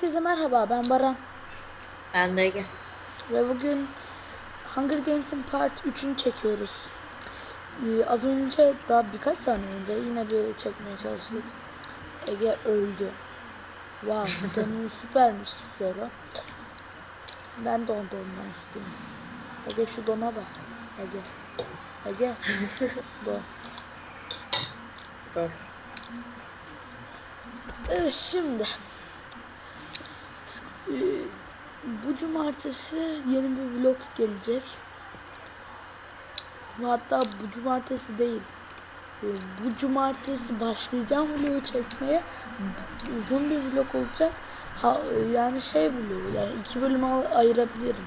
Herkese merhaba ben Baran Ben de Ege. ve bugün Hunger Games'in Part 3'ünü çekiyoruz. Ee, az önce daha birkaç saniye önce yine bir çekmeye çalıştık. Ege öldü. Wow, canım süpermiş Zero. Ben de onda ondan istiyorum. Ege şu dona bak. Ege. Ege. Don. Dur. Şimdi Ee, bu cumartesi yeni bir vlog gelecek. Hatta bu cumartesi değil. Ee, Bu cumartesi başlayacağım vlogu çekmeye. Uzun bir vlog olacak. Ha, yani şey vlogu yani iki bölüme ayırabilirim.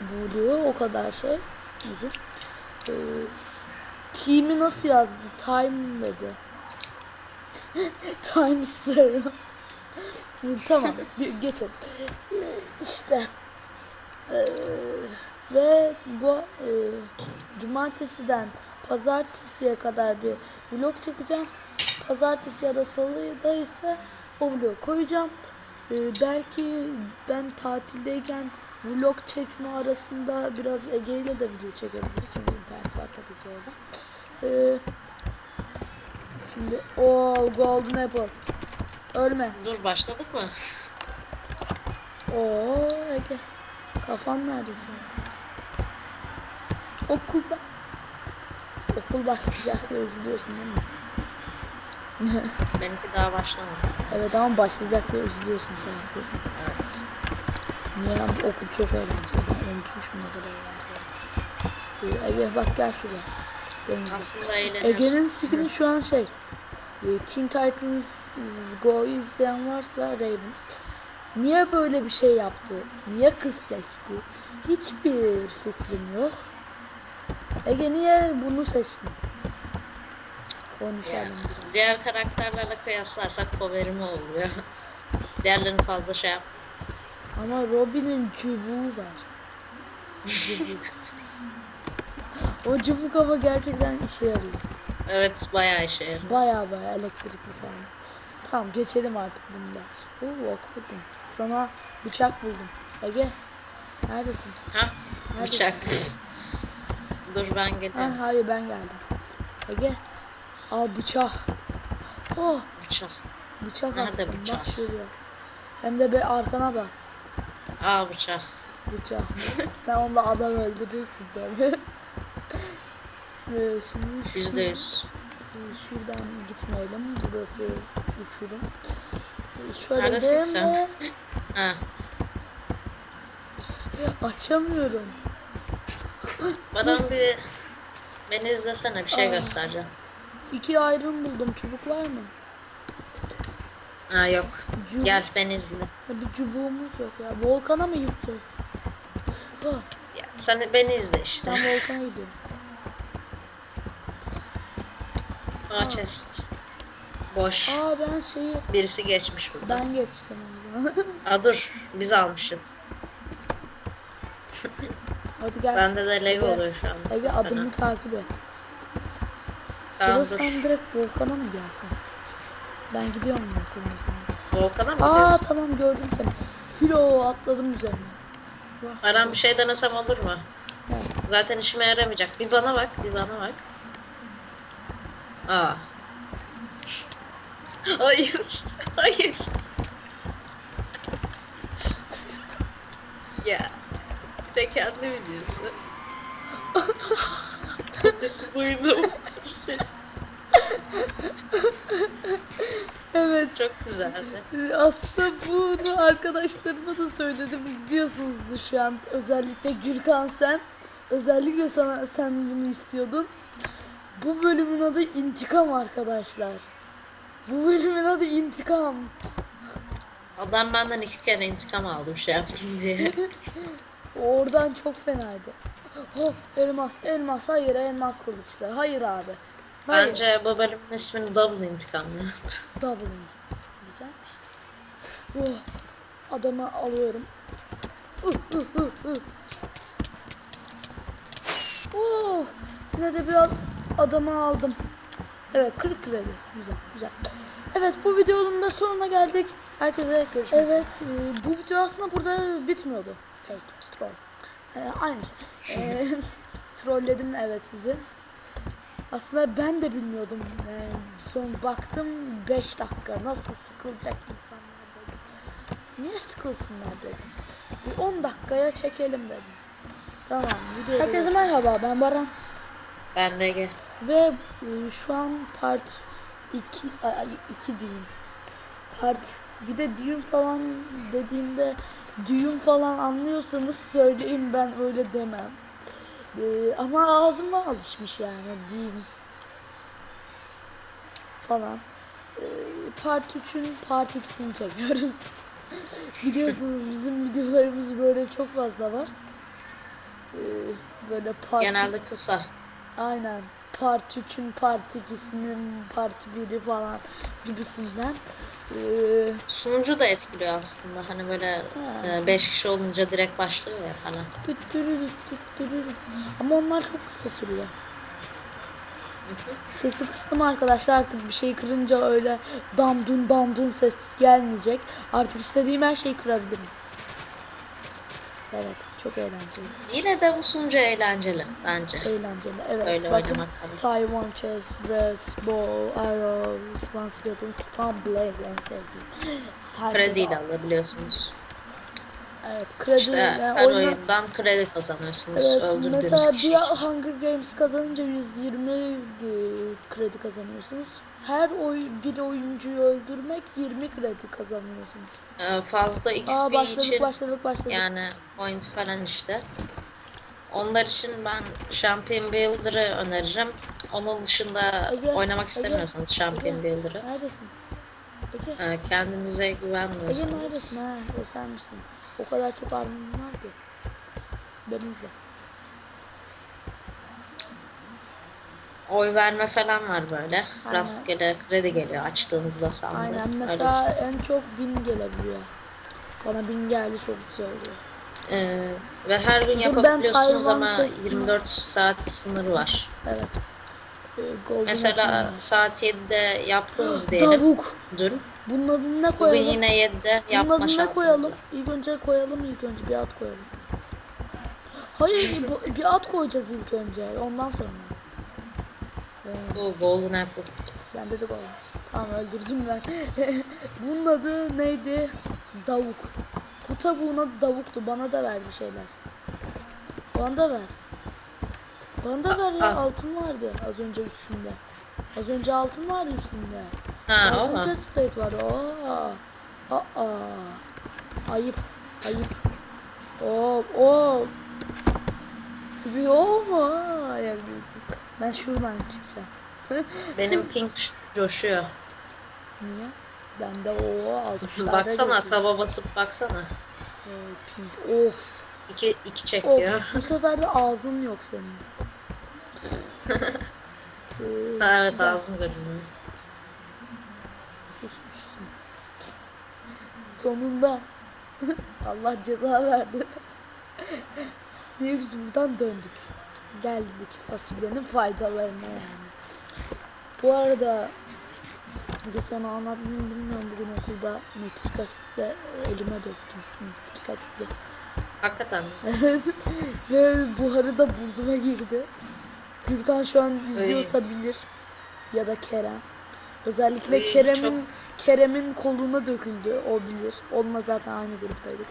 Bu vlogu o kadar şey uzun. Ee, team'i nasıl yazdı? Time dedi. Time Zero. tamam ge- geçelim. İşte eee, ve bu eee, cumartesiden pazartesiye kadar bir vlog çekeceğim. Pazartesi ya da salıda ise o vlog koyacağım. Eee, belki ben tatildeyken vlog çekme arasında biraz Ege ile de video çekebiliriz. Çünkü internet var tabii ki orada. Eee, şimdi o Golden Apple. Ölme. Dur başladık mı? Oo Ege. Kafan neredesin? Okulda. Okul başlayacak diye üzülüyorsun değil mi? Benimki daha başlamadı. Evet ama başlayacak diye üzülüyorsun sen kesin. Evet. Niye lan bu okul çok eğlenceli. Ben unutmuşum ne kadar eğlenceli. Ee, Ege bak gel şuraya. Denizde. Aslında. Ege'nin skini şu an şey. e, Teen Titans Go'yu izleyen varsa Raven. Niye böyle bir şey yaptı? Niye kız seçti? Hiçbir fikrim yok. Ege niye bunu seçtin? Konuşalım Yani biraz. diğer karakterlerle kıyaslarsak favori oluyor? Diğerlerini fazla şey yap. Ama Robin'in çubuğu var. O çubuk ama gerçekten işe yarıyor. Evet bayağı işe yarıyor. Baya baya elektrikli falan. Tamam geçelim artık bunda. Oo ok buldum. Sana bıçak buldum. Ege. Neredesin? Ha? Neredesin? Bıçak. Dur ben Ha, geliyorum. hayır ben geldim. Ege. Al bıçak. Oh Bıçak. bıçak Nerede attım. bıçak? Bak şuraya. Hem de bir arkana bak. Aa bıçak. Bıçak. Sen onda adam öldürürsün tabii. Ve şimdi şu- Yüzde yüz. Şuradan gitmeyelim. Burası uçurum. Ee, Şöyle Neredesin sen? Ha. Açamıyorum. Bana Nasıl? bir beni izlesene bir şey Aa. göstereceğim. İki ayrım buldum. Çubuk var mı? Ha yok. Cubuk. Gel beni izle. Ya bir çubuğumuz yok ya. Volkana mı gideceğiz? Ha, Ya, sen beni izle işte. ben volkana gidiyorum. Aa chest. Boş. Aa ben şeyi Birisi geçmiş burada. ben geçtim. Aa dur biz almışız. Hadi gel. Bende de Evet. oluyor şu an. Ege adımı takip et. Tamam Burası dur. sen direkt volkana mı gelsen? Ben gidiyorum volkana o zaman. Volkan'a mı Aa gidiyorsun? tamam gördüm seni. Hilo atladım üzerine. Vah. Aram bir şey denesem olur mu? Ne? Zaten işime yaramayacak. Bir bana bak, bir bana bak. Aa. Hayır. Hayır. ya. Bir de kendi videosu. Bu sesi duydum. Bu ses Evet. çok güzeldi. Aslında bunu arkadaşlarıma da söyledim. İzliyorsunuzdur şu an. Özellikle Gürkan sen. Özellikle sana sen bunu istiyordun. Bu bölümün adı intikam arkadaşlar. Bu bölümün adı intikam. Adam benden iki kere intikam aldım şey yaptım diye. Oradan çok fenaydı. Oh elmas elmas hayır elmas kılıçlı. Hayır abi. Hayır. Bence bu bölümün ismini Double İntikam ya. Double inch. Güzel. Oh, adamı alıyorum. Uh, uh, uh, uh. Oh, yine de bir ad- adamı aldım. Evet 40 kredi. Güzel güzel. Evet bu videonun da sonuna geldik. Herkese görüşmek Evet e, bu video aslında burada bitmiyordu. Fake, troll. E, aynı şey. E, trolledim evet sizi. Aslında ben de bilmiyordum. E, son baktım 5 dakika nasıl sıkılacak insanlar dedim. Niye sıkılsınlar dedim. Bir 10 dakikaya çekelim dedim. Tamam. Herkese merhaba ben Baran. Ben de gel. Ve e, şu an part 2 2 diyeyim. Part bir de düğün falan dediğimde düğün falan anlıyorsanız söyleyin ben öyle demem. E, ama ağzıma alışmış yani diyeyim falan. E, part 3'ün part 2'sini çekiyoruz. Biliyorsunuz bizim videolarımız böyle çok fazla var. E, böyle part Genelde kısa. Aynen. Part 3'ün part 2'sinin part 1'i falan gibisinden. Ee, Sunucu da etkiliyor aslında. Hani böyle 5 kişi olunca direkt başlıyor ya tüttürürüt. Ama onlar çok kısa sürüyor. Sesi kıstım arkadaşlar artık bir şey kırınca öyle damdun damdun ses gelmeyecek. Artık istediğim her şeyi kırabilirim. Evet çok eğlenceli. Yine de bu sunucu eğlenceli bence. Eğlenceli evet. Öyle Bakın oynamak. Taiwan Chess, Red, Bow, Arrow, Spawn Skeleton, Spawn Blaze en sevdiğim. Herkes Krediyle al. alabiliyorsunuz. Evet kredi. İşte yani her oyuna- oyundan kredi kazanıyorsunuz. Evet, öldürdüğünüz mesela bir. Hunger Games kazanınca 120 e, kredi kazanıyorsunuz. Her oy bir oyuncuyu öldürmek 20 kredi kazanıyorsunuz. Ee, fazla XP Aa başladık için başladık başladık. yani point falan işte. Onlar için ben Champion Builder'ı öneririm. Onun dışında Ege, oynamak Ege, istemiyorsanız Champion Ege. Builder'ı Neredesin? Ege, e, kendinize Ege güvenmiyorsanız neredesin ha? O sen misin? O kadar çok armağan var ki. Beni izle. Oy verme falan var böyle. Aynen. Rastgele kredi geliyor açtığınızda sandığı. Aynen Öyle mesela bir şey. en çok bin gelebiliyor. Bana bin geldi çok güzel oluyor. Ee, ve her gün yapabiliyorsunuz ama chest'imi- 24 saat sınırı var. Evet. Ee, Golden Mesela Apple. saat 7'de yaptınız diyelim Tavuk. dün. Bunun adını ne Bugün koyalım? yine 7'de Bunun yapma adını ne koyalım? var. İlk önce koyalım ilk önce bir at koyalım. Hayır bir at koyacağız ilk önce ondan sonra. Bu Golden Apple. Ben de koyalım. Tamam öldürdüm ben. Bunun adı neydi? Davuk. Bu tavuğun adı davuktu. Bana da ver bir şeyler. Bana da ver. Bana da ver ya Aa. altın vardı az önce üstünde. Az önce altın vardı üstünde. Ha Altın chest plate var. Aa. Aa. Ayıp. Ayıp. Oo. Oo. Bir o mu? Aa, yapıyorsun. Ben şuradan çıkacağım. Benim pink coşuyor. Niye? Ben de o altmışlarda baksana taba basıp baksana. Ee, pink. Of. İki, iki Of. çekiyor. Bu sefer de ağzın yok senin. Ee, Ha, evet ağzım görünüyor. susmuşsun. Sonunda. Allah ceza verdi. Niye biz buradan döndük? Geldik fasulyenin faydalarına yani. Bu arada bir sana anlattım bilmiyorum bugün okulda nitrik asitle elime döktüm. Nitrik asitle. Hakikaten. Evet. Ve buharı da burnuma girdi. Gürkan şu an izliyorsa bilir. Ya da Kerem. Özellikle Ay, Kerem'in Kerem'in koluna döküldü. O bilir. Onunla zaten aynı gruptaydık.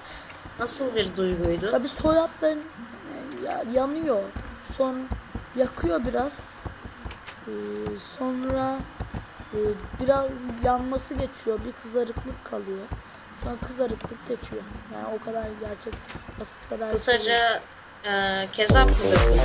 Nasıl bir duyguydu? Tabi soyadların e, ya, yanıyor. Sonra yakıyor biraz. Ee, sonra e, biraz yanması geçiyor. Bir kızarıklık kalıyor. Sonra kızarıklık geçiyor. Yani o kadar gerçek basit kadar. Kısaca e, kezap mı döküldü?